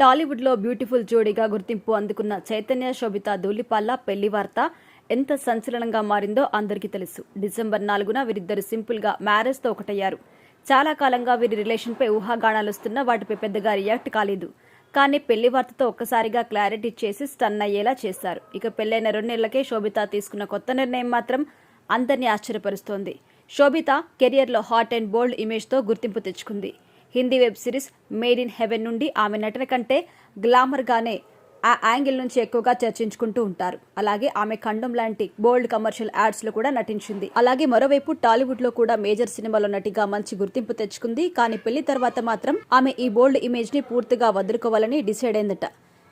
టాలీవుడ్లో బ్యూటిఫుల్ జోడీగా గుర్తింపు అందుకున్న చైతన్య శోభిత ధూళిపాల్ల పెళ్ళి వార్త ఎంత సంచలనంగా మారిందో అందరికీ తెలుసు. డిసెంబర్ నాలుగున వీరిద్దరు సింపుల్గా మ్యారేజ్తో ఒకటయ్యారు. చాలా కాలంగా వీరి రిలేషన్పై ఊహాగానాలు వస్తున్నా వాటిపై పెద్దగా రియాక్ట్ కాలేదు. కానీ పెళ్ళి వార్తతో ఒక్కసారిగా క్లారిటీ చేసి స్టన్ అయ్యేలా చేశారు. ఇక పెళ్ళైన రెండేళ్ళకే శోభిత తీసుకున్న కొత్త నిర్ణయం మాత్రం అందరినీ ఆశ్చర్యపరుస్తోంది. శోభిత కెరియర్లో హాట్ అండ్ బోల్డ్ ఇమేజ్తో గుర్తింపు తెచ్చుకుంది. Hindi web series made in heaven నుండి ఆమె నటన కంటే గ్లామర్గానే ఆ యాంగిల్ నుంచి ఎక్కువగా చర్చించుకుంటూ ఉంటారు. అలాగే ఆమె ఖండం లాంటి బోల్డ్ కమర్షియల్ యాడ్స్లో కూడా నటించింది. అలాగే మరోవైపు టాలీవుడ్లో కూడా మేజర్ సినిమాలో నటిగా మంచి గుర్తింపు తెచ్చుకుంది. కానీ పెళ్ళి తర్వాత మాత్రం ఆమె ఈ బోల్డ్ ఇమేజ్ని పూర్తిగా వదులుకోవాలని డిసైడ్ అయిందట.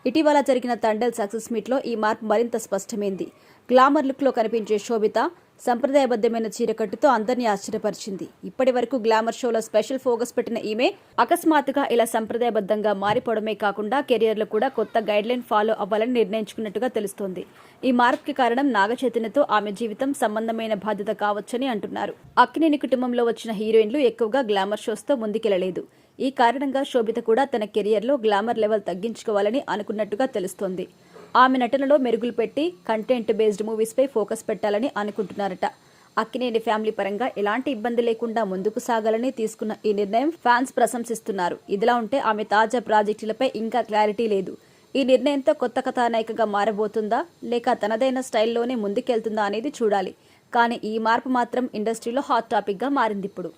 ఇటీవల జరిగిన తండల్ సక్సెస్ మీట్లో ఈ మార్పు మరింత స్పష్టమైంది. గ్లామర్ లుక్లో కనిపించే శోభిత సంప్రదాయబద్ధమైన చీరకట్టుతో అందరినీ ఆశ్చర్యపరిచింది. ఇప్పటి వరకు గ్లామర్ షోలో స్పెషల్ ఫోకస్ పెట్టిన ఈమె అకస్మాత్తుగా ఇలా సంప్రదాయబద్ధంగా మారిపోవడమే కాకుండా కెరియర్లో కూడా కొత్త గైడ్ లైన్ ఫాలో అవ్వాలని నిర్ణయించుకున్నట్టుగా తెలుస్తోంది. ఈ మార్పుకి కారణం నాగ చైతన్యతో ఆమె జీవితం సంబంధమైన బాధ్యత కావచ్చని అంటున్నారు. అక్కినేని కుటుంబంలో వచ్చిన హీరోయిన్లు ఎక్కువగా గ్లామర్ షోస్తో ముందుకెళ్ళలేదు. ఈ కారణంగా శోభిత కూడా తన కెరియర్లో గ్లామర్ లెవెల్ తగ్గించుకోవాలని అనుకున్నట్టుగా తెలుస్తోంది. ఆమె నటనలో మెరుగులు పెట్టి కంటెంట్ బేస్డ్ మూవీస్పై ఫోకస్ పెట్టాలని అనుకుంటున్నారట. అక్కినేని ఫ్యామిలీ పరంగా ఎలాంటి ఇబ్బంది లేకుండా ముందుకు సాగాలని తీసుకున్న ఈ నిర్ణయం ఫ్యాన్స్ ప్రశంసిస్తున్నారు. ఇదిలా ఉంటే ఆమె తాజా ప్రాజెక్టులపై ఇంకా క్లారిటీ లేదు. ఈ నిర్ణయంతో కొత్త కథానాయికగా మారబోతుందా? లేక తనదైన స్టైల్లోనే ముందుకెళ్తుందా అనేది చూడాలి. కానీ ఈ మార్పు మాత్రం ఇండస్ట్రీలో హాట్ టాపిక్గా మారింది ఇప్పుడు